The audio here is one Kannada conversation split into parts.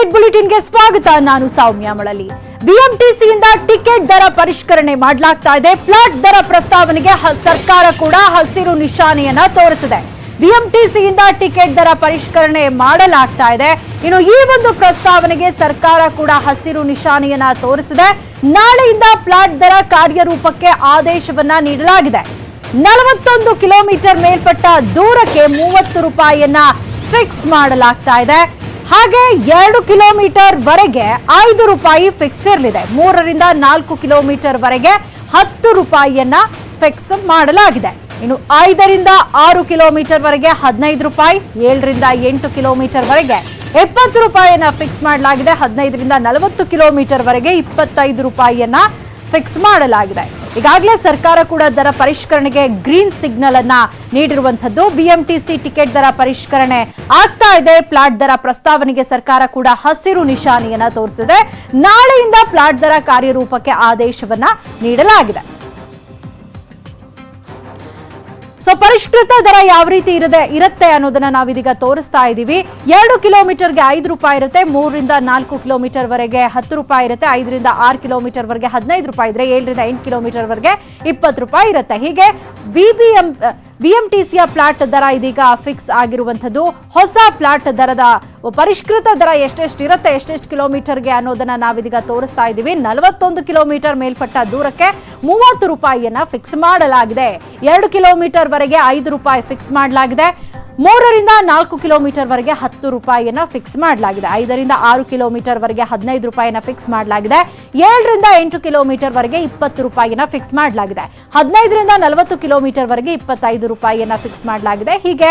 ಅಪ್ಡೇಟ್ ಬುಲೆಟಿನ್ಗೆ ಸ್ವಾಗತ. ನಾನು ಸೌಮ್ಯ ಮಳಲಿ. ಬಿಎಂಟಿಸಿಯಿಂದ ಟಿಕೆಟ್ ದರ ಪರಿಷ್ಕರಣೆ ಮಾಡಲಾಗ್ತಾ ಇದೆ. ಫ್ಲಾಟ್ ದರ ಪ್ರಸ್ತಾವನೆಗೆ ಸರ್ಕಾರ ಕೂಡ ಹಸಿರು ನಿಶಾನೆಯನ್ನ ತೋರಿಸಿದೆ. ಬಿಎಂಟಿಸಿಯಿಂದ ಟಿಕೆಟ್ ದರ ಪರಿಷ್ಕರಣೆ ಮಾಡಲಾಗ್ತಾ ಇದೆ. ಇನ್ನು ಈ ಒಂದು ಪ್ರಸ್ತಾವನೆಗೆ ಸರ್ಕಾರ ಕೂಡ ಹಸಿರು ನಿಶಾನೆಯನ್ನ ತೋರಿಸಿದೆ. ನಾಳೆಯಿಂದ ಫ್ಲಾಟ್ ದರ ಕಾರ್ಯರೂಪಕ್ಕೆ ಆದೇಶವನ್ನ ನೀಡಲಾಗಿದೆ. ನಲವತ್ತೊಂದು ಕಿಲೋಮೀಟರ್ ಮೇಲ್ಪಟ್ಟ ದೂರಕ್ಕೆ ಮೂವತ್ತು ರೂಪಾಯಿಯನ್ನ ಫಿಕ್ಸ್ ಮಾಡಲಾಗ್ತಾ ಇದೆ. ಹಾಗೆ ಎರಡು ಕಿಲೋಮೀಟರ್ ವರೆಗೆ ಐದು ರೂಪಾಯಿ ಫಿಕ್ಸ್ ಇರಲಿದೆ. ಮೂರರಿಂದ ನಾಲ್ಕು ಕಿಲೋಮೀಟರ್ ವರೆಗೆ ಹತ್ತು ರೂಪಾಯಿಯನ್ನ ಫಿಕ್ಸ್ ಮಾಡಲಾಗಿದೆ. ಇನ್ನು ಐದರಿಂದ ಆರು ಕಿಲೋಮೀಟರ್ ವರೆಗೆ ಹದಿನೈದು ರೂಪಾಯಿ, ಏಳರಿಂದ ಎಂಟು ಕಿಲೋಮೀಟರ್ ವರೆಗೆ ಎಪ್ಪತ್ತು ರೂಪಾಯಿಯನ್ನ ಫಿಕ್ಸ್ ಮಾಡಲಾಗಿದೆ. ಹದಿನೈದರಿಂದ ನಲವತ್ತು ಕಿಲೋಮೀಟರ್ ವರೆಗೆ ಇಪ್ಪತ್ತೈದು ರೂಪಾಯಿಯನ್ನ ಫಿಕ್ಸ್ ಮಾಡಲಾಗಿದೆ. ಈಗಾಗಲೇ ಸರ್ಕಾರ ಕೂಡ ದರ ಪರಿಷ್ಕರಣೆಗೆ ಗ್ರೀನ್ ಸಿಗ್ನಲ್ ಅನ್ನ ನೀಡಿರುವಂತದ್ದು ಬಿಎಂಟಿಸಿ ಟಿಕೆಟ್ ದರ ಪರಿಷ್ಕರಣೆ ಆಗ್ತಾ ಇದೆ. ಪ್ಲಾಟ್ ದರ ಪ್ರಸ್ತಾವನೆಗೆ ಸರ್ಕಾರ ಕೂಡ ಹಸಿರು ನಿಶಾನೆಯನ್ನ ತೋರಿಸಿದೆ. ನಾಳೆಯಿಂದ ಪ್ಲಾಟ್ ದರ ಕಾರ್ಯರೂಪಕ್ಕೆ ಆದೇಶವನ್ನ ನೀಡಲಾಗಿದೆ. ಸೊ ಪರಿಷ್ಕೃತ ದರ ಯಾವ ರೀತಿ ಇರದೆ ಇರುತ್ತೆ ಅನ್ನೋದನ್ನ ನಾವಿದೀಗ ತೋರಿಸ್ತಾ ಇದ್ದೀವಿ ಎರಡು ಕಿಲೋಮೀಟರ್ಗೆ ಐದು ರೂಪಾಯಿ ಇರುತ್ತೆ, ಮೂರರಿಂದ ನಾಲ್ಕು ಕಿಲೋಮೀಟರ್ ವರೆಗೆ ಹತ್ತು ರೂಪಾಯಿ ಇರುತ್ತೆ, ಐದರಿಂದ ಆರು ಕಿಲೋಮೀಟರ್ ವರೆಗೆ ಹದಿನೈದು ರೂಪಾಯಿ ಇದ್ರೆ ಏಳರಿಂದ ಎಂಟು ಕಿಲೋಮೀಟರ್ ವರೆಗೆ ಇಪ್ಪತ್ತು ರೂಪಾಯಿ ಇರುತ್ತೆ. ಹೀಗೆ ಬಿಬಿಎಂ ಬಿಎಂಟಿಸಿಯ ಪ್ಲಾಟ್ ದರ ಇದೀಗ ಫಿಕ್ಸ್ ಆಗಿರುವಂತದ್ದು ಹೊಸ ಪ್ಲಾಟ್ ದರದ ಪರಿಷ್ಕೃತ ದರ ಎಷ್ಟೆಷ್ಟು ಇರುತ್ತೆ, ಎಷ್ಟೆಷ್ಟು ಕಿಲೋಮೀಟರ್ಗೆ ಅನ್ನೋದನ್ನ ನಾವಿದೀಗ ತೋರಿಸ್ತಾ ಇದ್ದೀವಿ. ನಲವತ್ತೊಂದು ಕಿಲೋಮೀಟರ್ ಮೇಲ್ಪಟ್ಟ ದೂರಕ್ಕೆ ಮೂವತ್ತು ರೂಪಾಯಿಯನ್ನ ಫಿಕ್ಸ್ ಮಾಡಲಾಗಿದೆ. ಎರಡು ಕಿಲೋಮೀಟರ್ ವರೆಗೆ ಐದು ರೂಪಾಯಿ ಫಿಕ್ಸ್ ಮಾಡಲಾಗಿದೆ. ಮೂರರಿಂದ ನಾಲ್ಕು ಕಿಲೋಮೀಟರ್ ವರೆಗೆ ಹತ್ತು ರೂಪಾಯಿಯನ್ನ ಫಿಕ್ಸ್ ಮಾಡಲಾಗಿದೆ. ಐದರಿಂದ ಆರು ಕಿಲೋಮೀಟರ್ ವರೆಗೆ ಹದಿನೈದು ರೂಪಾಯಿನ ಫಿಕ್ಸ್ ಮಾಡಲಾಗಿದೆ. ಏಳರಿಂದ ಎಂಟು ಕಿಲೋಮೀಟರ್ ವರೆಗೆ ಇಪ್ಪತ್ತು ರೂಪಾಯಿನ ಫಿಕ್ಸ್ ಮಾಡಲಾಗಿದೆ. ಹದಿನೈದರಿಂದ ನಲವತ್ತು ಕಿಲೋಮೀಟರ್ ವರೆಗೆ ಇಪ್ಪತ್ತೈದು ರೂಪಾಯಿಯನ್ನ ಫಿಕ್ಸ್ ಮಾಡಲಾಗಿದೆ. ಹೀಗೆ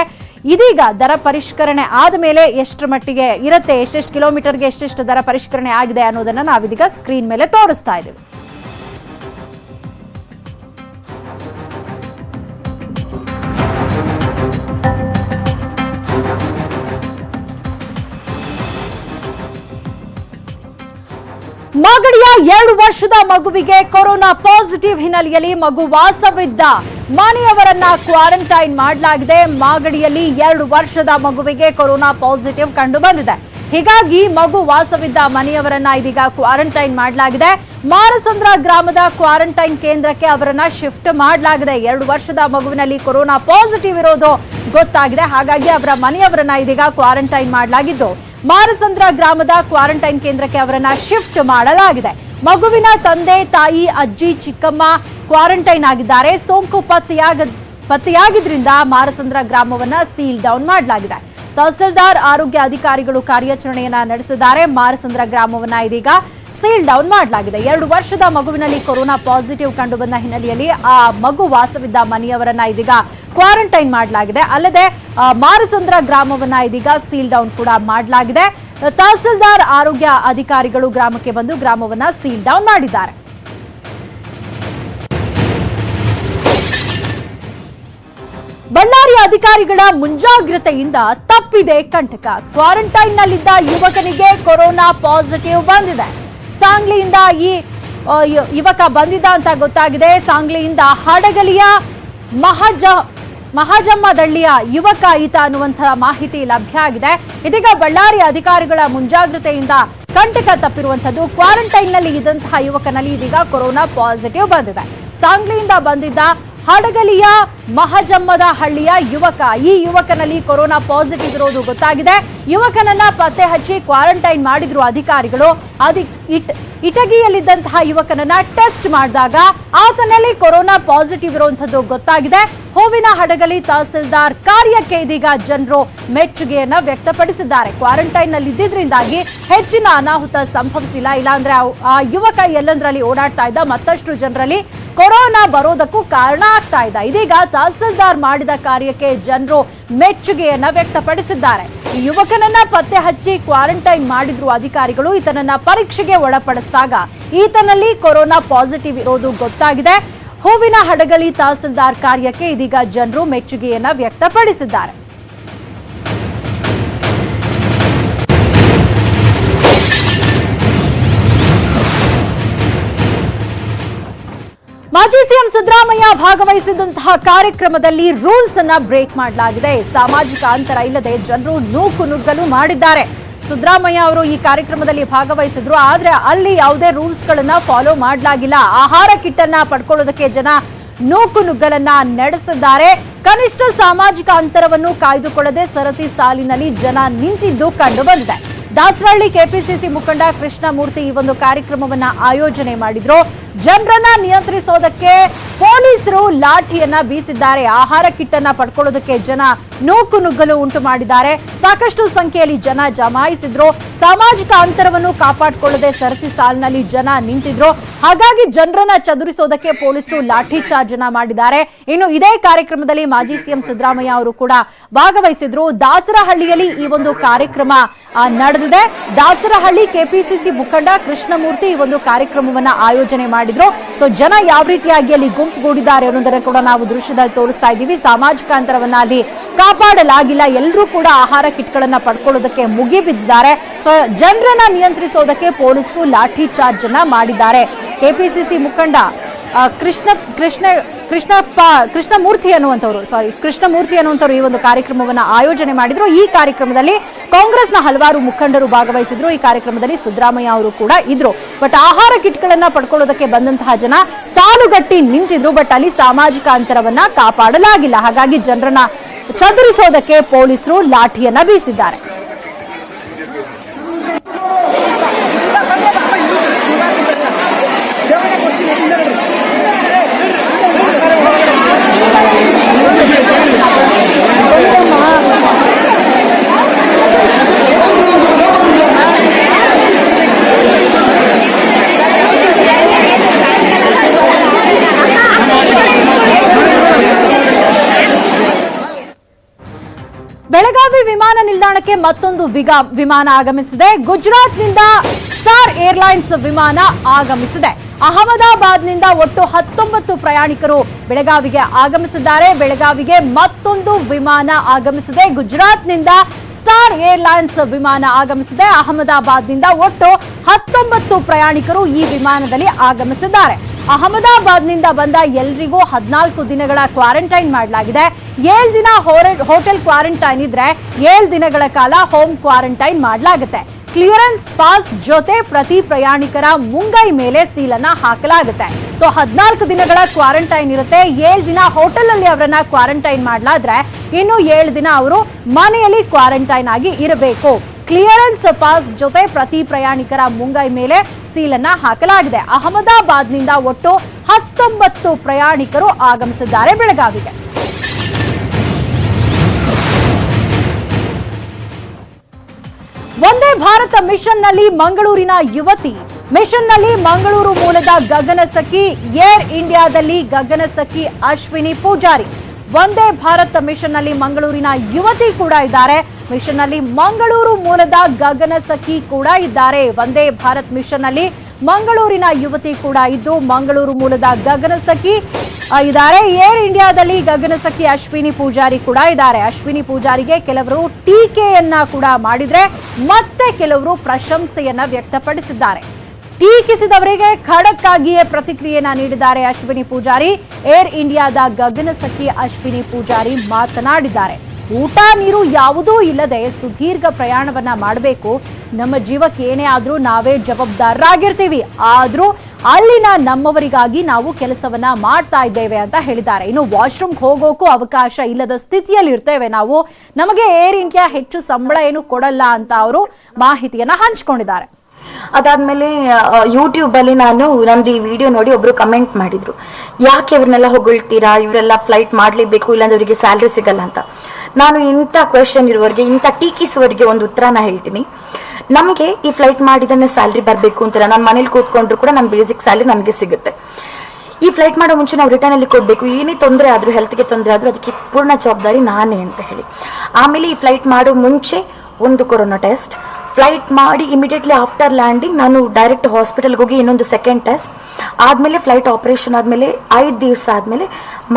ಇದೀಗ ದರ ಪರಿಷ್ಕರಣೆ ಆದ ಮೇಲೆ ಎಷ್ಟರ ಮಟ್ಟಿಗೆ ಇರುತ್ತೆ, ಎಷ್ಟೆಷ್ಟು ಕಿಲೋಮೀಟರ್ಗೆ ಎಷ್ಟೆಷ್ಟು ದರ ಪರಿಷ್ಕರಣೆ ಆಗಿದೆ ಅನ್ನೋದನ್ನು ನಾವಿದೀಗ ಸ್ಕ್ರೀನ್ ಮೇಲೆ ತೋರಿಸ್ತಾ ಇದ್ದೀವಿ. ಮಾಗಡಿಯ ಎರಡು ವರ್ಷದ ಮಗುವಿಗೆ ಕೊರೋನಾ ಪಾಸಿಟಿವ್ ಹಿನ್ನೆಲೆಯಲ್ಲಿ ಮಗು ವಾಸವಿದ್ದ ಮನೆಯವರನ್ನ ಕ್ವಾರಂಟೈನ್ ಮಾಡಲಾಗಿದೆ. ಮಾಗಡಿಯಲ್ಲಿ ಎರಡು ವರ್ಷದ ಮಗುವಿಗೆ ಕೊರೋನಾ ಪಾಸಿಟಿವ್ ಕಂಡು ಬಂದಿದೆ ಹೀಗಾಗಿ ಮಗು ವಾಸವಿದ್ದ ಮನೆಯವರನ್ನ ಇದೀಗ ಕ್ವಾರಂಟೈನ್ ಮಾಡಲಾಗಿದೆ. ಮಾರಸಂದ್ರ ಗ್ರಾಮದ ಕ್ವಾರಂಟೈನ್ ಕೇಂದ್ರಕ್ಕೆ ಅವರನ್ನ ಶಿಫ್ಟ್ ಮಾಡಲಾಗಿದೆ. ಎರಡು ವರ್ಷದ ಮಗುವಿನಲ್ಲಿ ಕೊರೋನಾ ಪಾಸಿಟಿವ್ ಇರೋದು ಗೊತ್ತಾಗಿದೆ. ಹಾಗಾಗಿ ಅವರ ಮನೆಯವರನ್ನ ಇದೀಗ ಕ್ವಾರಂಟೈನ್ ಮಾಡಲಾಗಿದ್ದು ಮಾರಸಂದ್ರ ಗ್ರಾಮದ ಕ್ವಾರಂಟೈನ್ ಕೇಂದ್ರಕ್ಕೆ ಅವರನ್ನ ಶಿಫ್ಟ್ ಮಾಡಲಾಗಿದೆ. ಮಗುವಿನ ತಂದೆ, ತಾಯಿ, ಅಜ್ಜಿ, ಚಿಕ್ಕಮ್ಮ ಕ್ವಾರಂಟೈನ್ ಆಗಿದ್ದಾರೆ. ಸೋಂಕು ಪತ್ತೆಯಾಗ, ಪತ್ತೆಯಾಗಿದ್ರಿಂದ ಮಾರಸಂದ್ರ ಗ್ರಾಮವನ್ನ ಸೀಲ್ ಡೌನ್ ಮಾಡಲಾಗಿದೆ. ತಹಸೀಲ್ದಾರ್, ಆರೋಗ್ಯ ಅಧಿಕಾರಿಗಳು ಕಾರ್ಯಾಚರಣೆಯನ್ನ ನಡೆಸಿದ್ದಾರೆ. ಮಾರಸಂದ್ರ ಗ್ರಾಮವನ್ನ ಇದೀಗ ಸೀಲ್ ಡೌನ್ ಮಾಡಲಾಗಿದೆ. ಎರಡು ವರ್ಷದ ಮಗುವಿನಲ್ಲಿ ಕೊರೋನಾ ಪಾಸಿಟಿವ್ ಕಂಡು ಬಂದ ಹಿನ್ನೆಲೆಯಲ್ಲಿ ಆ ಮಗು ವಾಸವಿದ್ದ ಮನೆಯವರನ್ನ ಇದೀಗ ಕ್ವಾರಂಟೈನ್ ಮಾಡಲಾಗಿದೆ. ಅಲ್ಲದೆ ಮಾರಸಂದ್ರ ಗ್ರಾಮವನ್ನ ಇದೀಗ ಸೀಲ್ ಡೌನ್ ಕೂಡ ಮಾಡಲಾಗಿದೆ. ತಹಸೀಲ್ದಾರ್, ಆರೋಗ್ಯ ಅಧಿಕಾರಿಗಳು ಗ್ರಾಮಕ್ಕೆ ಬಂದು ಗ್ರಾಮವನ್ನ ಸೀಲ್ ಡೌನ್ ಮಾಡಿದ್ದಾರೆ. ಬಳ್ಳಾರಿ ಅಧಿಕಾರಿಗಳ ಮುಂಜಾಗ್ರತೆಯಿಂದ ತಪ್ಪಿದೆ ಕಂಟಕ. ಕ್ವಾರಂಟೈನ್ನಲ್ಲಿದ್ದ ಯುವಕನಿಗೆ ಕೊರೋನಾ ಪಾಸಿಟಿವ್ ಬಂದಿದೆ. ಸಾಂಗ್ಲಿಯಿಂದ ಈ ಯುವಕ ಬಂದಿದ್ದ ಅಂತ ಗೊತ್ತಾಗಿದೆ. ಸಾಂಗ್ಲಿಯಿಂದ ಹಡಗಲಿಯ ಮಹಜ ಮಹಾಜಮ್ಮದಳ್ಳಿಯ ಯುವಕ ಈತ ಅನ್ನುವಂತಹ ಮಾಹಿತಿ ಲಭ್ಯ ಆಗಿದೆ. ಇದೀಗ ಬಳ್ಳಾರಿ ಅಧಿಕಾರಿಗಳ ಮುಂಜಾಗ್ರತೆಯಿಂದ ಕಂಟಕ ತಪ್ಪಿರುವಂತದ್ದು ಕ್ವಾರಂಟೈನ್ನಲ್ಲಿ ಇದ್ದಂತಹ ಯುವಕನಲ್ಲಿ ಇದೀಗ ಕೊರೋನಾ ಪಾಸಿಟಿವ್ ಬಂದಿದೆ. ಸಾಂಗ್ಲಿಯಿಂದ ಬಂದಿದ್ದ ಹಡಗಲಿಯ ಮಹಜಮ್ಮದ ಹಳ್ಳಿಯ ಯುವಕ, ಈ ಯುವಕನಲ್ಲಿ ಕೊರೋನಾ ಪಾಸಿಟಿವ್ ಇರೋದು ಗೊತ್ತಾಗಿದೆ. ಯುವಕನನ್ನ ಪತ್ತೆ ಹಚ್ಚಿ ಕ್ವಾರಂಟೈನ್ ಮಾಡಿದ್ರು ಅಧಿಕಾರಿಗಳು. ಅದಿ ಇಟ್ ಇಟಗಿಯಲ್ಲಿದ್ದಂತಹ ಯುವಕನನ್ನ ಟೆಸ್ಟ್ ಮಾಡಿದಾಗ ಆತನಲ್ಲಿ ಕೊರೋನಾ ಪಾಸಿಟಿವ್ ಇರುವಂತದ್ದು ಗೊತ್ತಾಗಿದೆ. ಹೂವಿನ ಹಡಗಲಿ ತಹಸೀಲ್ದಾರ್ ಕಾರ್ಯಕ್ಕೆ ಇದೀಗ ಜನರು ಮೆಚ್ಚುಗೆಯನ್ನ ವ್ಯಕ್ತಪಡಿಸಿದ್ದಾರೆ. ಕ್ವಾರಂಟೈನ್ನಲ್ಲಿ ಇದ್ದಿದ್ರಿಂದಾಗಿ ಹೆಚ್ಚಿನ ಅನಾಹುತ ಸಂಭವಿಸಿಲ್ಲ. ಇಲ್ಲಾಂದ್ರೆ ಆ- ಯುವಕ ಎಲ್ಲಂದ್ರಲ್ಲಿ ಓಡಾಡ್ತಾ ಇದ್ದ ಮತ್ತಷ್ಟು ಜನರಲ್ಲಿ ಕೊರೋನಾ ಬರೋದಕ್ಕೂ ಕಾರಣ ಆಗ್ತಾ ಇದೆ. ಇದೀಗ ತಹಸೀಲ್ದಾರ್ ಮಾಡಿದ ಕಾರ್ಯಕ್ಕೆ ಜನರು ಮೆಚ್ಚುಗೆಯನ್ನ ವ್ಯಕ್ತಪಡಿಸಿದ್ದಾರೆ. ಯುವಕನನ್ನ ಪತ್ತೆ ಹಚ್ಚಿ ಕ್ವಾರಂಟೈನ್ ಮಾಡಿದ್ರು ಅಧಿಕಾರಿಗಳು. ಈತನನ್ನ ಪರೀಕ್ಷೆಗೆ ಒಳಪಡಿಸಿದಾಗ ಈತನಲ್ಲಿ ಕೊರೋನಾ ಪಾಸಿಟಿವ್ ಇರೋದು ಗೊತ್ತಾಗಿದೆ. ಹೂವಿನ ಹಡಗಲಿ ತಹಸೀಲ್ದಾರ್ ಕಾರ್ಯಕ್ಕೆ ಇದೀಗ ಜನರು ಮೆಚ್ಚುಗೆಯನ್ನ ವ್ಯಕ್ತಪಡಿಸಿದ್ದಾರೆ. ಮಾಜಿ ಸಿಎಂ ಸಿದ್ದರಾಮಯ್ಯ ಭಾಗವಹಿಸಿದಂತಹ ಕಾರ್ಯಕ್ರಮದಲ್ಲಿ ರೂಲ್ಸ್ ಅನ್ನ ಬ್ರೇಕ್ ಮಾಡಲಾಗಿದೆ. ಸಾಮಾಜಿಕ ಅಂತರ ಇಲ್ಲದೆ ಜನರು ನೂಕು ನುಗ್ಗಲು ಮಾಡಿದ್ದಾರೆ. ಸಿದ್ದರಾಮಯ್ಯ ಅವರು ಈ ಕಾರ್ಯಕ್ರಮದಲ್ಲಿ ಭಾಗವಹಿಸಿದ್ರು. ಆದ್ರೆ ಅಲ್ಲಿ ಯಾವುದೇ ರೂಲ್ಸ್ ಗಳನ್ನ ಫಾಲೋ ಮಾಡಲಾಗಿಲ್ಲ. ಆಹಾರ ಕಿಟ್ ಅನ್ನ ಪಡ್ಕೊಳ್ಳೋದಕ್ಕೆ ಜನ ನೂಕು ನುಗ್ಗಲನ್ನ ನಡೆಸಿದ್ದಾರೆ. ಕನಿಷ್ಠ ಸಾಮಾಜಿಕ ಅಂತರವನ್ನು ಕಾಯ್ದುಕೊಳ್ಳದೆ ಸರತಿ ಸಾಲಿನಲ್ಲಿ ಜನ ನಿಂತಿದ್ದು ಕಂಡು ಬಂದಿದೆ. ದಾಸರಹಳ್ಳಿ ಕೆಪಿಸಿಸಿ ಮುಖಂಡ ಕೃಷ್ಣಮೂರ್ತಿ ಈ ಒಂದು ಕಾರ್ಯಕ್ರಮವನ್ನ ಆಯೋಜನೆ ಮಾಡಿದ್ರು. ಜನರನ್ನ ನಿಯಂತ್ರಿಸೋದಕ್ಕೆ ಪೊಲೀಸರು ಲಾಠಿಯನ್ನ ಬೀಸಿದ್ದಾರೆ. ಆಹಾರ ಕಿಟ್ ಅನ್ನ ಪಡ್ಕೊಳ್ಳೋದಕ್ಕೆ ಜನ ನೂಕು ನುಗ್ಗಲು ಉಂಟು ಮಾಡಿದ್ದಾರೆ. ಸಾಕಷ್ಟು ಸಂಖ್ಯೆಯಲ್ಲಿ ಜನ ಜಮಾಯಿಸಿದ್ರು. ಸಾಮಾಜಿಕ ಅಂತರವನ್ನು ಕಾಪಾಡಿಕೊಳ್ಳದೆ ಸರತಿ ಸಾಲಿನಲ್ಲಿ ಜನ ನಿಂತಿದ್ರು. ಹಾಗಾಗಿ ಜನರನ್ನ ಚದುರಿಸೋದಕ್ಕೆ ಪೊಲೀಸರು ಲಾಠಿ ಚಾರ್ಜ್ ಅನ್ನ ಮಾಡಿದ್ದಾರೆ. ಇನ್ನು ಇದೇ ಕಾರ್ಯಕ್ರಮದಲ್ಲಿ ಮಾಜಿ ಸಿಎಂ ಸಿದ್ದರಾಮಯ್ಯ ಅವರು ಕೂಡ ಭಾಗವಹಿಸಿದ್ರು. ದಾಸರಹಳ್ಳಿಯಲ್ಲಿ ಈ ಒಂದು ಕಾರ್ಯಕ್ರಮ ನಡೆದಿದೆ. ದಾಸರಹಳ್ಳಿ ಕೆಪಿಸಿಸಿ ಮುಖಂಡ ಕೃಷ್ಣಮೂರ್ತಿ ಈ ಒಂದು ಕಾರ್ಯಕ್ರಮವನ್ನ ಆಯೋಜನೆ ಮಾಡಿದ್ರು. ಸೊ, ಜನ ಯಾವ ರೀತಿಯಾಗಿ ಅಲ್ಲಿ ಗುಂಪುಗೂಡಿದ್ದಾರೆ ಅನ್ನೋದನ್ನ ಕೂಡ ನಾವು ದೃಶ್ಯದಲ್ಲಿ ತೋರಿಸ್ತಾ ಇದ್ದೀವಿ. ಸಾಮಾಜಿಕ ಅಂತರವನ್ನ ಅಲ್ಲಿ ಕಾಪಾಡಲಾಗಿಲ್ಲ. ಎಲ್ಲರೂ ಕೂಡ ಆಹಾರ ಕಿಟ್ಗಳನ್ನ ಪಡ್ಕೊಳ್ಳೋದಕ್ಕೆ ಮುಗಿಬಿದ್ದಿದ್ದಾರೆ ಸೊ ಜನರನ್ನ ನಿಯಂತ್ರಿಸೋದಕ್ಕೆ ಪೊಲೀಸರು ಲಾಠಿ ಚಾರ್ಜ್ ಅನ್ನ ಮಾಡಿದ್ದಾರೆ. ಕೆಪಿಸಿಸಿ ಮುಖಂಡ ಕೃಷ್ಣ ಕೃಷ್ಣ ಕೃಷ್ಣಪ್ಪ ಕೃಷ್ಣಮೂರ್ತಿ ಅನ್ನುವಂಥವ್ರು ಸಾರಿ ಕೃಷ್ಣಮೂರ್ತಿ ಅನ್ನುವಂಥವ್ರು ಈ ಒಂದು ಕಾರ್ಯಕ್ರಮವನ್ನು ಆಯೋಜನೆ ಮಾಡಿದ್ರು. ಈ ಕಾರ್ಯಕ್ರಮದಲ್ಲಿ ಕಾಂಗ್ರೆಸ್ನ ಹಲವಾರು ಮುಖಂಡರು ಭಾಗವಹಿಸಿದ್ರು. ಈ ಕಾರ್ಯಕ್ರಮದಲ್ಲಿ ಸಿದ್ದರಾಮಯ್ಯ ಅವರು ಕೂಡ ಇದ್ರು. ಬಟ್ ಆಹಾರ ಕಿಟ್ಗಳನ್ನ ಪಡ್ಕೊಳ್ಳೋದಕ್ಕೆ ಬಂದಂತಹ ಜನ ಸಾಲುಗಟ್ಟಿ ನಿಂತಿದ್ರು. ಬಟ್ ಅಲ್ಲಿ ಸಾಮಾಜಿಕ ಅಂತರವನ್ನ ಕಾಪಾಡಲಾಗಿಲ್ಲ. ಹಾಗಾಗಿ ಜನರನ್ನ ಚದುರಿಸೋದಕ್ಕೆ ಪೊಲೀಸರು ಲಾಠಿಯನ್ನ ಬೀಸಿದ್ದಾರೆ. ಬೆಳಗಾವಿ ವಿಮಾನ ನಿಲ್ದಾಣಕ್ಕೆ ಮತ್ತೊಂದು ವಿಗ- ವಿಮಾನ ಆಗಮಿಸಿದೆ. ಗುಜರಾತ್ನಿಂದ ಸ್ಟಾರ್ ಏರ್ಲೈನ್ಸ್ ವಿಮಾನ ಆಗಮಿಸಿದೆ. ಅಹಮದಾಬಾದ್ನಿಂದ ಒಟ್ಟು ಹತ್ತೊಂಬತ್ತು ಪ್ರಯಾಣಿಕರು ಬೆಳಗಾವಿಗೆ ಆಗಮಿಸಿದ್ದಾರೆ. ಬೆಳಗಾವಿಗೆ ಮತ್ತೊಂದು ವಿಮಾನ ಆಗಮಿಸಿದೆ. ಗುಜರಾತ್ನಿಂದ ಸ್ಟಾರ್ ಏರ್ಲೈನ್ಸ್ ವಿಮಾನ ಆಗಮಿಸಿದೆ. ಅಹಮದಾಬಾದ್ನಿಂದ ಒಟ್ಟು ಹತ್ತೊಂಬತ್ತು ಪ್ರಯಾಣಿಕರು ಈ ವಿಮಾನದಲ್ಲಿ ಆಗಮಿಸಿದ್ದಾರೆ. ಅಹಮದಾಬಾದ್ನಿಂದ ಬಂದ ಎಲ್ರಿಗೂ ಹದಿನಾಲ್ಕು ದಿನಗಳ ಕ್ವಾರಂಟೈನ್ ಮಾಡಲಾಗಿದೆ. ಏಳು ದಿನ ಹೋಟೆಲ್ ಕ್ವಾರಂಟೈನ್ ಇದ್ರೆ ಏಳು ದಿನಗಳ ಕಾಲ ಹೋಮ್ ಕ್ವಾರಂಟೈನ್ ಮಾಡಲಾಗುತ್ತೆ. ಕ್ಲಿಯರೆನ್ಸ್ ಪಾಸ್ ಜೊತೆ ಪ್ರತಿ ಪ್ರಯಾಣಿಕರ ಮುಂಗೈ ಮೇಲೆ ಸೀಲನ್ನ ಹಾಕಲಾಗುತ್ತೆ. ಸೊ, ಹದಿನಾಲ್ಕು ದಿನಗಳ ಕ್ವಾರಂಟೈನ್ ಇರುತ್ತೆ. ಏಳು ದಿನ ಹೋಟೆಲ್ ಅಲ್ಲಿ ಅವರನ್ನ ಕ್ವಾರಂಟೈನ್ ಮಾಡಲಾದ್ರೆ ಇನ್ನು ಏಳು ದಿನ ಅವರು ಮನೆಯಲ್ಲಿ ಕ್ವಾರಂಟೈನ್ ಆಗಿ ಇರಬೇಕು. ಕ್ಲಿಯರೆನ್ಸ್ ಪಾಸ್ ಜೊತೆ ಪ್ರತಿ ಪ್ರಯಾಣಿಕರ ಮುಂಗೈ ಮೇಲೆ ಸೀಲನ್ನ ಹಾಕಲಾಗಿದೆ. ಅಹಮದಾಬಾದ್ನಿಂದ ಒಟ್ಟು ಹತ್ತೊಂಬತ್ತು ಪ್ರಯಾಣಿಕರು ಆಗಮಿಸಿದ್ದಾರೆ ಬೆಳಗಾವಿಗೆ. ಒಂದೇ ಭಾರತ ಮಿಷನ್ನಲ್ಲಿ ಮಂಗಳೂರಿನ ಯುವತಿ. ಮಿಷನ್ನಲ್ಲಿ ಮಂಗಳೂರು ಮೂಲದ ಗಗನಸಖಿ ಏರ್ ಇಂಡಿಯಾದಲ್ಲಿ ಗಗನಸಖಿ ಅಶ್ವಿನಿ ಪೂಜಾರಿ. ಒಂದೇ ಭಾರತ್ ಮಿಷನ್ನಲ್ಲಿ ಮಂಗಳೂರಿನ ಯುವತಿ ಕೂಡ ಇದ್ದಾರೆ. ಮಿಷನ್ನಲ್ಲಿ ಮಂಗಳೂರು ಮೂಲದ ಗಗನ ಸಖಿ ಕೂಡ ಇದ್ದಾರೆ. ಒಂದೇ ಭಾರತ್ ಮಿಷನ್ನಲ್ಲಿ ಮಂಗಳೂರಿನ ಯುವತಿ ಕೂಡ ಇದ್ದು ಮಂಗಳೂರು ಮೂಲದ ಗಗನ ಸಖಿ ಇದ್ದಾರೆ. ಏರ್ ಇಂಡಿಯಾದಲ್ಲಿ ಗಗನಸಖಿ ಅಶ್ವಿನಿ ಪೂಜಾರಿ ಕೂಡ ಇದ್ದಾರೆ. ಅಶ್ವಿನಿ ಪೂಜಾರಿಗೆ ಕೆಲವರು ಟೀಕೆಯನ್ನ ಕೂಡ ಮಾಡಿದ್ರೆ ಮತ್ತೆ ಕೆಲವರು ಪ್ರಶಂಸೆಯನ್ನ ವ್ಯಕ್ತಪಡಿಸಿದ್ದಾರೆ. ಟೀಕಿಸಿದವರಿಗೆ ಖಡಕ್ಕಾಗಿಯೇ ಪ್ರತಿಕ್ರಿಯೆಯನ್ನ ನೀಡಿದ್ದಾರೆ ಅಶ್ವಿನಿ ಪೂಜಾರಿ. ಏರ್ ಇಂಡಿಯಾದ ಗಗನಸಖಿ ಅಶ್ವಿನಿ ಪೂಜಾರಿ ಮಾತನಾಡಿದ್ದಾರೆ. ಊಟ, ನೀರು ಯಾವುದೂ ಇಲ್ಲದೆ ಸುದೀರ್ಘ ಪ್ರಯಾಣವನ್ನ ಮಾಡಬೇಕು. ನಮ್ಮ ಜೀವಕ್ಕೆ ಏನೇ ಆದ್ರೂ ನಾವೇ ಜವಾಬ್ದಾರರಾಗಿರ್ತೀವಿ ಆದ್ರೂ ಅಲ್ಲಿನ ನಮ್ಮವರಿಗಾಗಿ ನಾವು ಕೆಲಸವನ್ನ ಮಾಡ್ತಾ ಇದ್ದೇವೆ ಅಂತ ಹೇಳಿದ್ದಾರೆ. ಇನ್ನು ವಾಶ್ರೂಮ್ ಹೋಗೋಕ್ಕೂ ಅವಕಾಶ ಇಲ್ಲದ ಸ್ಥಿತಿಯಲ್ಲಿ ಇರ್ತೇವೆ ನಾವು. ನಮಗೆ ಏರ್ ಇಂಡಿಯಾ ಹೆಚ್ಚು ಸಂಬಳ ಏನು ಕೊಡಲ್ಲ ಅಂತ ಅವರು ಮಾಹಿತಿಯನ್ನ ಹಂಚಿಕೊಂಡಿದ್ದಾರೆ. ಅದಾದ್ಮೇಲೆ ಯೂಟ್ಯೂಬ್ ಅಲ್ಲಿ ನಾನು ನಂದು ಈ ವಿಡಿಯೋ ನೋಡಿ ಒಬ್ರು ಕಮೆಂಟ್ ಮಾಡಿದ್ರು. ಯಾಕೆ ಇವ್ರನ್ನೆಲ್ಲ ಹೊಗಳ್ತೀರಾ? ಇವರೆಲ್ಲ ಫ್ಲೈಟ್ ಮಾಡ್ಲೇಬೇಕು, ಇಲ್ಲಾಂದ್ರೆ ಅವರಿಗೆ ಸ್ಯಾಲ್ರಿ ಸಿಗಲ್ಲ ಅಂತ. ನಾನು ಇಂಥ ಕ್ವೆಶನ್ ಇರುವವರಿಗೆ, ಇಂಥ ಟೀಕಿಸುವವರಿಗೆ ಒಂದು ಉತ್ತರನ ಹೇಳ್ತೀನಿ. ನಮಗೆ ಈ ಫ್ಲೈಟ್ ಮಾಡಿದನ್ನೇ ಸ್ಯಾಲ್ರಿ ಬರಬೇಕು ಅಂತಿಲ್ಲ ನಾನು ಮನೇಲಿ ಕೂತ್ಕೊಂಡ್ರು ಕೂಡ ನನ್ನ ಬೇಸಿಕ್ ಸ್ಯಾಲ್ರಿ ನಮಗೆ ಸಿಗುತ್ತೆ. ಈ ಫ್ಲೈಟ್ ಮಾಡೋ ಮುಂಚೆ ನಾವು ರಿಟರ್ನ್ ಅಲ್ಲಿ ಕೊಡಬೇಕು. ಏನೇ ತೊಂದರೆ ಆದರೂ ಹೆಲ್ತ್ಗೆ ತೊಂದರೆ ಆದರೂ, ಅದಕ್ಕೆ ಪೂರ್ಣ ಜವಾಬ್ದಾರಿ ನಾನೇ ಅಂತ ಹೇಳಿ. ಆಮೇಲೆ ಈ ಫ್ಲೈಟ್ ಮಾಡೋ ಮುಂಚೆ ಒಂದು ಕೊರೋನಾ ಟೆಸ್ಟ್. ಫ್ಲೈಟ್ ಮಾಡಿ ಇಮಿಡಿಯೇಟ್ಲಿ ಆಫ್ಟರ್ ಲ್ಯಾಂಡಿಂಗ್ ನಾನು ಡೈರೆಕ್ಟ್ ಹಾಸ್ಪಿಟಲ್ಗೆ ಹೋಗಿ ಇನ್ನೊಂದು ಸೆಕೆಂಡ್ ಟೆಸ್ಟ್ ಆದಮೇಲೆ ಫ್ಲೈಟ್ ಆಪರೇಷನ್ ಆದಮೇಲೆ ಐದು ದಿವಸ ಆದಮೇಲೆ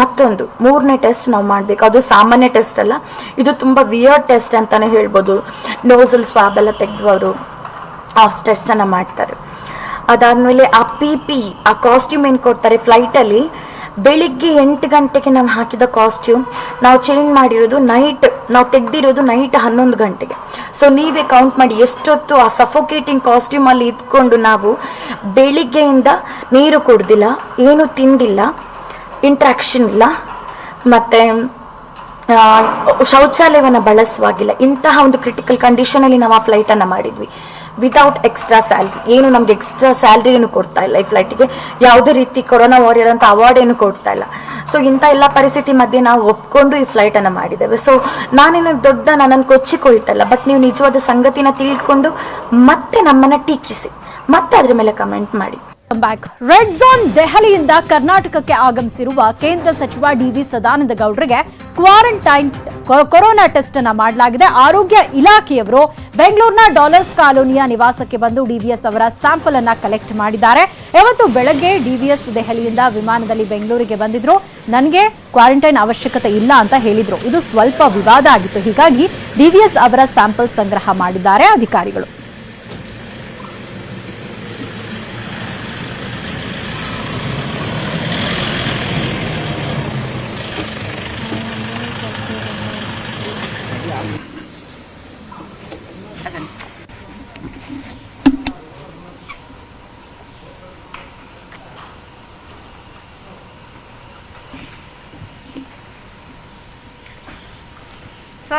ಮತ್ತೊಂದು, ಮೂರನೇ ಟೆಸ್ಟ್ ನಾವು ಮಾಡಬೇಕು. ಅದು ಸಾಮಾನ್ಯ ಟೆಸ್ಟ್ ಅಲ್ಲ. ಇದು ತುಂಬ ವಿಯರ್ ಟೆಸ್ಟ್ ಅಂತಲೇ ಹೇಳ್ಬೋದು. ನೋಸಲ್ ಸ್ವಾಬ್ ಎಲ್ಲ ತೆಗೆದು ಅವರು ಆ ಟೆಸ್ಟನ್ನು ಮಾಡ್ತಾರೆ. ಅದಾದಮೇಲೆ ಆ ಪಿ ಪಿ ಆ ಕಾಸ್ಟ್ಯೂಮ್ ಏನು ಕೊಡ್ತಾರೆ ಫ್ಲೈಟಲ್ಲಿ ಬೆಳಿಗ್ಗೆ ಎಂಟು ಗಂಟೆಗೆ ನಾವು ಹಾಕಿದ ಕಾಸ್ಟ್ಯೂಮ್ ನಾವು ಚೇಂಜ್ ಮಾಡಿರೋದು ನೈಟ್ ನಾವು ತೆಗೆದಿರೋದು ನೈಟ್ ಹನ್ನೊಂದು ಗಂಟೆಗೆ. ಸೊ ನೀವೇ ಕೌಂಟ್ ಮಾಡಿ ಎಷ್ಟೊತ್ತು ಆ ಸಫೋಕೇಟಿಂಗ್ ಕಾಸ್ಟ್ಯೂಮಲ್ಲಿ ಇದ್ಕೊಂಡು ನಾವು ಬೆಳಿಗ್ಗೆಯಿಂದ ನೀರು ಕುಡ್ದಿಲ್ಲ, ಏನು ತಿಂದಿಲ್ಲ ಇಂಟ್ರಾಕ್ಷನ್ ಇಲ್ಲ, ಮತ್ತು ಶೌಚಾಲಯವನ್ನು ಬಳಸುವಾಗಿಲ್ಲ. ಇಂತಹ ಒಂದು ಕ್ರಿಟಿಕಲ್ ಕಂಡೀಷನಲ್ಲಿ ನಾವು ಆ ಫ್ಲೈಟನ್ನು ಮಾಡಿದ್ವಿ. ವಿತೌಟ್ ಎಕ್ಸ್ಟ್ರಾ ಸ್ಯಾಲ್ರಿ ಏನು ನಮ್ಗೆ ಎಕ್ಸ್ಟ್ರಾ ಸ್ಯಾಲ್ರಿ ಏನು ಕೊಡ್ತಾ ಇಲ್ಲ ಈ ಫ್ಲೈಟಿಗೆ ಯಾವುದೇ ರೀತಿ ಕೊರೋನಾ ವಾರಿಯರ್ ಅಂತ ಅವಾರ್ಡ್ ಏನು ಕೊಡ್ತಾ ಇಲ್ಲ. ಸೊ ಇಂಥ ಎಲ್ಲ ಪರಿಸ್ಥಿತಿ ಮಧ್ಯೆ ನಾವು ಒಪ್ಕೊಂಡು ಈ ಫ್ಲೈಟನ್ನು ಮಾಡಿದ್ದೇವೆ. ಸೊ ನಾನೇನು ದೊಡ್ಡ ನನ್ನನ್ನು ಕೊಚ್ಚಿಕೊಳ್ತಾ ಇಲ್ಲ. ಬಟ್ ನೀವು ನಿಜವಾದ ಸಂಗತಿನ ತಿಳ್ಕೊಂಡು ಮತ್ತೆ ನಮ್ಮನ್ನು ಟೀಕಿಸಿ. ಮತ್ತೆ ಅದ್ರ ಮೇಲೆ ಕಮೆಂಟ್ ಮಾಡಿ. ಬ್ಯಾಕ್. ರೆಡ್ ಝೋನ್ ದೆಹಲಿಯಿಂದ ಕರ್ನಾಟಕಕ್ಕೆ ಆಗಮಿಸಿರುವ ಕೇಂದ್ರ ಸಚಿವ ಡಿವಿ ಸದಾನಂದ ಗೌಡರಿಗೆ ಕ್ವಾರಂಟೈನ್ ಕೊರೋನಾ ಟೆಸ್ಟ್ ಅನ್ನ ಮಾಡಲಾಗಿದೆ. ಆರೋಗ್ಯ ಇಲಾಖೆಯವರು ಬೆಂಗಳೂರಿನ ಡಾಲರ್ಸ್ ಕಾಲೋನಿಯ ನಿವಾಸಕ್ಕೆ ಬಂದು ಡಿವಿಎಸ್ ಅವರ ಸ್ಯಾಂಪಲ್ ಅನ್ನ ಕಲೆಕ್ಟ್ ಮಾಡಿದ್ದಾರೆ. ಇವತ್ತು ಬೆಳಗ್ಗೆ ಡಿವಿಎಸ್ ದೆಹಲಿಯಿಂದ ವಿಮಾನದಲ್ಲಿ ಬೆಂಗಳೂರಿಗೆ ಬಂದಿದ್ರು? ನನಗೆ ಕ್ವಾರಂಟೈನ್ ಅವಶ್ಯಕತೆ ಇಲ್ಲ ಅಂತ ಹೇಳಿದ್ರು. ಇದು ಸ್ವಲ್ಪ ವಿವಾದ ಆಗಿತ್ತು. ಹೀಗಾಗಿ ಡಿವಿಎಸ್ ಅವರ ಸ್ಯಾಂಪಲ್ ಸಂಗ್ರಹ ಮಾಡಿದ್ದಾರೆ ಅಧಿಕಾರಿಗಳು.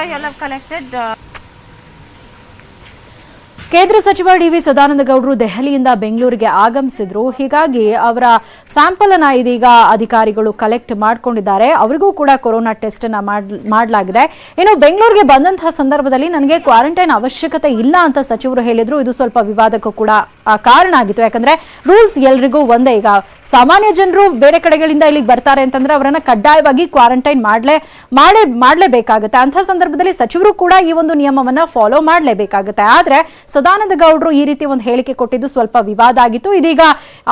I have collected ಕೇಂದ್ರ ಸಚಿವ ಡಿವಿ ಸದಾನಂದ ಗೌಡರು ದೆಹಲಿಯಿಂದ ಬೆಂಗಳೂರಿಗೆ ಆಗಮಿಸಿದ್ರು. ಹೀಗಾಗಿ ಅವರ ಸ್ಯಾಂಪಲ್ ಅನ್ನ ಇದೀಗ ಅಧಿಕಾರಿಗಳು ಕಲೆಕ್ಟ್ ಮಾಡ್ಕೊಂಡಿದ್ದಾರೆ. ಅವರಿಗೂ ಕೂಡ ಕೊರೋನಾ ಟೆಸ್ಟ್ ಅನ್ನ ಮಾಡಲಾಗಿದೆ. ಇನ್ನು ಬೆಂಗಳೂರಿಗೆ ಬಂದಂತಹ ಸಂದರ್ಭದಲ್ಲಿ ನನಗೆ ಕ್ವಾರಂಟೈನ್ ಅವಶ್ಯಕತೆ ಇಲ್ಲ ಅಂತ ಸಚಿವರು ಹೇಳಿದ್ರು. ಇದು ಸ್ವಲ್ಪ ವಿವಾದಕ್ಕೂ ಕೂಡ ಕಾರಣ ಆಗಿತ್ತು. ಯಾಕಂದ್ರೆ ರೂಲ್ಸ್ ಎಲ್ರಿಗೂ ಒಂದೇ. ಈಗ ಸಾಮಾನ್ಯ ಜನರು ಬೇರೆ ಕಡೆಗಳಿಂದ ಇಲ್ಲಿಗೆ ಬರ್ತಾರೆ ಅಂತಂದ್ರೆ ಅವರನ್ನ ಕಡ್ಡಾಯವಾಗಿ ಕ್ವಾರಂಟೈನ್ ಮಾಡಲೇ, ಮಾಡೇ, ಮಾಡ್ಲೇಬೇಕಾಗುತ್ತೆ. ಅಂತ ಸಂದರ್ಭದಲ್ಲಿ ಸಚಿವರು ಕೂಡ ಈ ಒಂದು ನಿಯಮವನ್ನ ಫಾಲೋ ಮಾಡ್ಲೇಬೇಕಾಗುತ್ತೆ. ಆದ್ರೆ ಸದಾನಂದ ಗೌಡರು ಈ ರೀತಿ ಒಂದು ಹೇಳಿಕೆ ಕೊಟ್ಟಿದ್ದು ಸ್ವಲ್ಪ ವಿವಾದ ಆಗಿತ್ತು ಇದೀಗ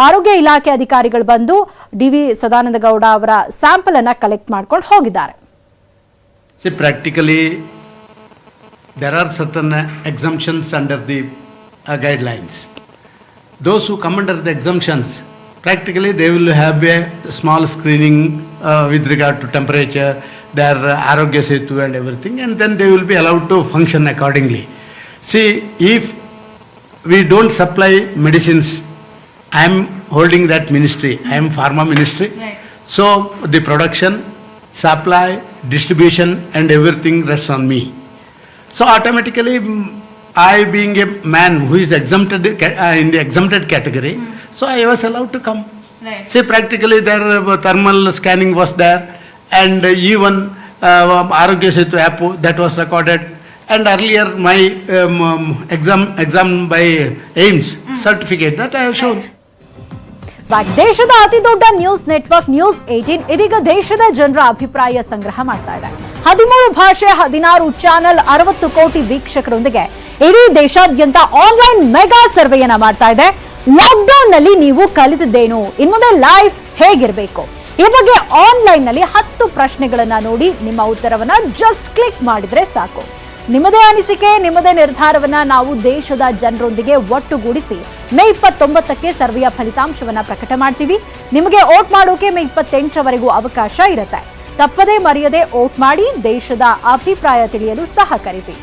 ಆರೋಗ್ಯ ಇಲಾಖೆ ಅಧಿಕಾರಿಗಳು ಬಂದು ಡಿ ವಿ ಸದಾನಂದ ಗೌಡ ಅವರ ಸ್ಯಾಂಪಲ್ ಅನ್ನ ಕಲೆಕ್ಟ್ ಮಾಡ್ಕೊಂಡು ಹೋಗಿದ್ದಾರೆ practically, there are certain uh, exemptions under the uh, guidelines. Those who come under the exemptions, practically they will have a small screening uh, with regard to temperature, their uh, Arogya Setu and everything, and then they will be allowed to function accordingly. See, if we don't supply medicines, I am holding that ministry, I am pharma ministry. So the production, supply, distribution and everything rests on me. So automatically, mm, I being a man who is exempted uh, in the exempted category, so I was allowed to come. Right. See, practically their uh, thermal scanning was there, and uh, even uh, Arogya Setu app that was recorded, and earlier my um, um, exam exam by AIMS certificate that I have shown. ದೇಶದ ಅತಿ ದೊಡ್ಡ ನ್ಯೂಸ್ ನೆಟ್ವರ್ಕ್ ನ್ಯೂಸ್ ಏಟೀನ್ ಇದೀಗ ದೇಶದ ಜನರ ಅಭಿಪ್ರಾಯ ಸಂಗ್ರಹ ಮಾಡ್ತಾ ಇದೆ. ಹದಿಮೂರು ಭಾಷೆ ಹದಿನಾರು ಚಾನೆಲ್ ಅರವತ್ತು ಕೋಟಿ ವೀಕ್ಷಕರೊಂದಿಗೆ ಇಡೀ ದೇಶಾದ್ಯಂತ ಆನ್ಲೈನ್ ಮೆಗಾ ಸರ್ವೆಯನ್ನ ಮಾಡ್ತಾ ಇದೆ. ಲಾಕ್ಡೌನ್ನಲ್ಲಿ ನೀವು ಕಲಿತಿದ್ದೇನು? ಇನ್ಮುಂದೆ ಲೈಫ್ ಹೇಗಿರಬೇಕು? ಈ ಬಗ್ಗೆ ಆನ್ಲೈನ್ನಲ್ಲಿ ಹತ್ತು ಪ್ರಶ್ನೆಗಳನ್ನ ನೋಡಿ ನಿಮ್ಮ ಉತ್ತರವನ್ನ ಜಸ್ಟ್ ಕ್ಲಿಕ್ ಮಾಡಿದ್ರೆ ಸಾಕು. ನಿಮ್ಮದೇ ಅನಿಸಿಕೆ, ನಿಮ್ಮದೇ ನಿರ್ಧಾರವನ್ನ ನಾವು ದೇಶದ ಜನರೊಂದಿಗೆ ಒಟ್ಟುಗೂಡಿಸಿ ಮೇ ಇಪ್ಪತ್ತೊಂಬತ್ತಕ್ಕೆ ಸರ್ವೆಯ ಫಲಿತಾಂಶವನ್ನ ಪ್ರಕಟ ಮಾಡ್ತೀವಿ. ನಿಮಗೆ ಓಟ್ ಮಾಡೋಕೆ ಮೇ ಇಪ್ಪತ್ತೆಂಟರವರೆಗೂ ಅವಕಾಶ ಇರುತ್ತೆ. ತಪ್ಪದೇ ಮರೆಯದೆ ಓಟ್ ಮಾಡಿ ದೇಶದ ಅಭಿಪ್ರಾಯ ತಿಳಿಯಲು ಸಹಕರಿಸಿ.